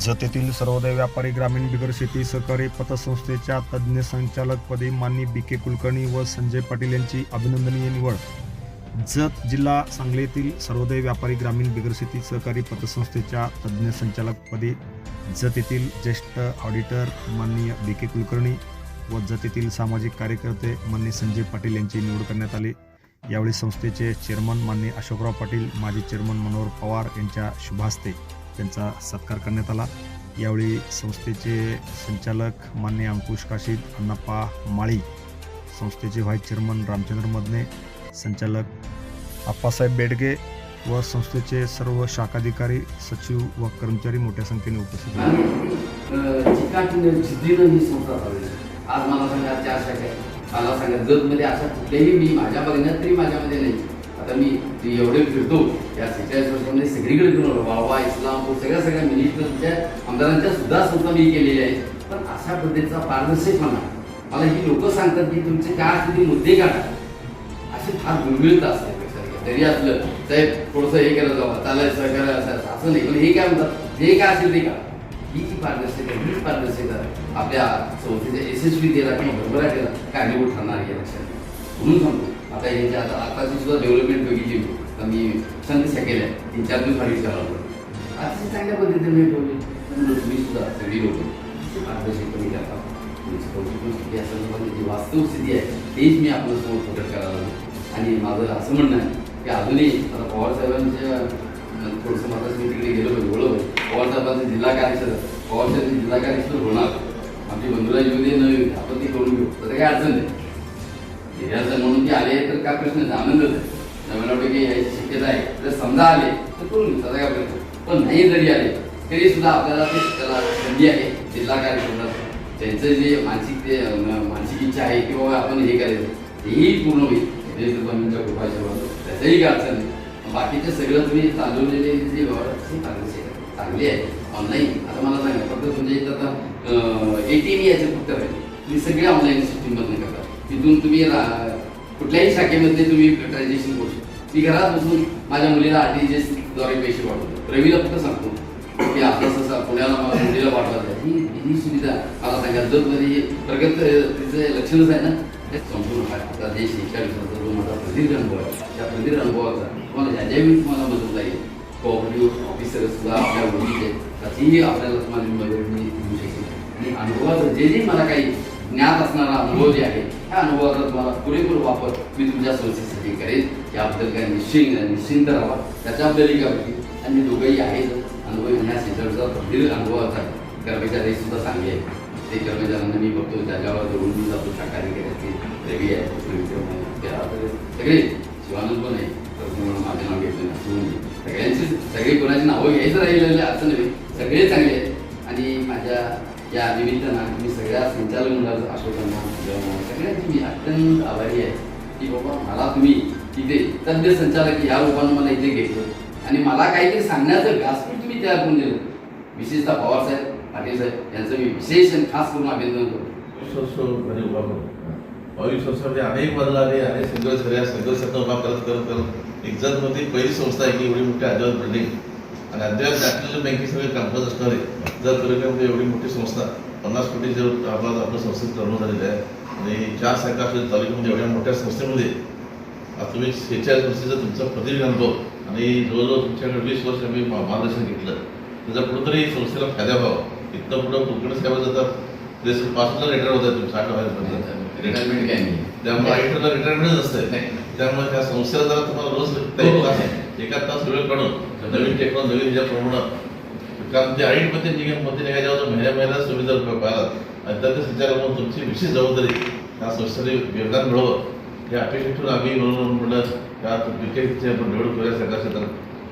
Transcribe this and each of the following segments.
जतेतील सर्वोदय व्यापारी ग्रामीण बिगर शेती सहकारी पतसंस्थेच्या तज्ज्ञ संचालकपदी माननी बी के कुलकर्णी व संजय पाटील यांची अभिनंदनीय निवड. जत जिल्हा सांगलीतील सर्वोदय व्यापारी ग्रामीण बिगर शेती सहकारी पतसंस्थेच्या तज्ज्ञ संचालकपदी जत येथील ज्येष्ठ ऑडिटर माननीय बी के कुलकर्णी व जत येथील सामाजिक कार्यकर्ते माननीय संजय पाटील यांची निवड करण्यात आली. यावेळी संस्थेचे चेअरमन माननीय अशोकराव पाटील माजी चेअरमन मनोहर पवार यांच्या शुभास्ते. त्यांचा सत्कार करण्यात आला. यावेळी संस्थेचे संचालक मान्य अंकुश काशीद अण्णाप्पा माळी संस्थेचे व्हाईस चेअरमन रामचंद्र मदने संचालक आप्पासाहेब बेडगे व संस्थेचे सर्व शाखाधिकारी सचिव व कर्मचारी मोठ्या संख्येने उपस्थित होते. आज मला सांगा चार शाखा मला सांगा जगमध्ये असा कुठल्याही मी माझ्या बघण्यात तरी माझ्यामध्ये नाही. आता मी ते एवढे फिरतो या सेहेचाळीस सगळीकडे फिरून आलो. वावा इस्लामपूर सगळ्या सगळ्या मिनिस्टरच्या आमदारांच्या सुद्धा संस्था मी केलेल्या आहेत. पण अशा पद्धतीचा पारदर्शकपणा मला ही लोक सांगतात की तुमचे काय असतील ते मुद्दे काढा. असे फार दुर्मिळता असते तरी असलं साहेब थोडंसं हे केलं जावं. चालायचं सहकार्य असं असं नाही. पण हे काय म्हणतात? जे काय असेल ते का ही जी पारदर्शकता हीच पारदर्शकता आपल्या संस्थेच्या यशस्वीतेला किंवा भरभराटीला कारणीभूत ठरणार आहे लक्षात म्हणून सांगतो. आता हे जे आता आताची सुद्धा डेव्हलपमेंट बघितली मी. तर मी संदेशा केल्या तीन चार दिवस आधी चालवतो आता चांगल्या पद्धतीने मी ठेवली सुद्धा पारदर्शकपणे करता तुमची कौटुंबिक स्थिती असेल जी वास्तव स्थिती आहे तेच मी आपल्यासमोर प्रकट करायला लागलो. आणि माझं असं म्हणणं आहे की अजूनही आता पवार साहेबांच्या अं, थोडंसं माझं मी तिकडे गेलो पाहिजे बोललो पाहिजे पवार साहेबांचं जिल्हा कार्यक्षेत्र पवार साहेब जिल्हा कार्यक्षेत्र होणार. आमची बंधुरा येऊ दे न येऊ दे आपण ते करून घेऊ. तर काही अडचण नाही. जिल्ह्याचं म्हणून ते आले तर काय प्रश्न नाही. आनंदच आहे की यायची शक्यता आहे. जर समजा आले तर करून घेतात काय प्रश्न पण नाही जरी आले तरी सुद्धा आपल्याला ते त्याला संधी आहे. जिल्हा कार्यक्रमात त्यांचं जे मानसिक ते मानसिक इच्छा आहे की बाबा आपण हे करायचं. तेही पूर्ण होईल. देश स्वामींच्या त्याचंही काय अडचण नाही. बाकीचे सगळं तुम्ही चालवलेले जे व्यवहार चांगले आहे. चांगले आहे ऑनलाईन आता मला सांगा फक्त तुमच्या इथं आता ए टी फक्त राहिले तुम्ही सगळे ऑनलाईन सिस्टीममधून करता. तिथून तुम्ही कुठल्याही शाखेमध्ये तुम्ही ट्रान्झॅक्शन करू शकता. मी घरात बसून माझ्या मुलीला आर टी जी द्वारे पैसे पाठवतो. रवीला फक्त सांगतो की असं असं पुण्याला मला मुलीला पाठवत आहे. ही ही सुविधा मला सांगा जर मध्ये प्रगत तिचं लक्षणच आहे ना? हे संपूर्ण भारताचा देश शिक्षण संस्था जो माझा प्रदीर्घ अनुभव आहे. त्या प्रदीर्घ अनुभवाचा तुम्हाला ज्या ज्यावेळी तुम्हाला मदत लागेल कोऑपरेटिव्ह ऑफिसर सुद्धा आपल्या ओळखीचे त्याचीही आपल्याला तुम्हाला मदत मिळू शकेल आणि अनुभवाचं जे जे मला काही ज्ञात असणारा अनुभव जे आहे त्या अनुभवाचा तुम्हाला पुरेपूर वापर मी तुमच्या संस्थेसाठी करेन. याबद्दल काही निश्चिंत निश्चिंत राहा. त्याच्याबद्दल काय आणि दोघंही आहेत. अनुभव ह्या सेंटरचा दीर्घ अनुभवाचा कर्मचारी सुद्धा चांगले आहेत. ते कर्मचाऱ्यांना मी बघतो. त्याच्यावर जोडून मी जातो शाकाहारी असतील रवी आहे. सगळे शिवानंद पण आहे. तर म्हणून माझे नाव घेतलं ना म्हणजे सगळ्यांची सगळी कोणाची नावं घ्यायचं राहिलेलं असं नव्हे सगळे चांगले आहेत. आणि माझ्या या निमित्तानं मी सगळ्या संचालक मंडळाचं अशोकांना सगळ्यांची मी अत्यंत आभारी आहे की बाबा मला तुम्ही इथे तज्ञ संचालक या रूपानं मला इथे घेतलं. आणि मला काहीतरी सांगण्याचं व्यासपीठ तुम्ही तयार करून दिलं विशेषतः पवार साहेब पाटील साहेब यांचं मी विशेष आणि खास करून अभिनंदन करतो. वर्षामध्ये अनेक बदल आले अनेक संघर्ष झाले संघर्षातनं उभा करत करत करत एक्झाममध्ये पहिली संस्था आहे की एवढी मोठी अद्यावत बिल्डिंग आणि अद्याप नॅशनल बँकेत सगळे कामकाज असणारे जर तालुक्यामध्ये म्हणजे एवढी मोठी संस्था पन्नास कोटी जर आम्हाला आपल्या संस्थेत टर्न झालेलं आहे आणि चार शाखा असलेल्या तालुक्यामध्ये म्हणजे एवढ्या मोठ्या संस्थेमध्ये आता तुम्ही शेहेचाळीस वर्षाचा तुमचा प्रदीर्घ अनुभव आणि जवळजवळ तुमच्याकडे वीस वर्ष आम्ही मार्गदर्शन घेतलं. त्याचा कुठंतरी संस्थेला फायदा व्हावा. इथनं पुढं कोकण सेवा जातात. पासून पाचला रिटायर होत आहे तुम्ही साठ रिटायरमेंट काय नाही त्यामुळे रिटायरमेंट असते. त्यामुळे त्या संस्थेला जरा तुम्हाला रोज तास एका तास वेळ काढून नवीन टेक्नॉलॉजी नवीन ह्याच्याप्रमाणे कारण ते आईटमध्ये निगममध्ये निघायच्या महिन्या महिन्याला सुविधा पाहिलात आणि त्या संचालक म्हणून तुमची विशेष जबाबदारी त्या संस्थेने योगदान मिळावं. हे अपेक्षा ठेवून आम्ही म्हणून म्हणलं त्या क्रिकेटचे आपण निवड करूया सगळ्या क्षेत्रात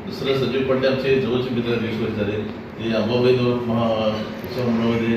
दुसरं संजीव पांडे आमचे जवळचे मित्र वीस वर्ष झाले. ते अंबाबाई मंडळामध्ये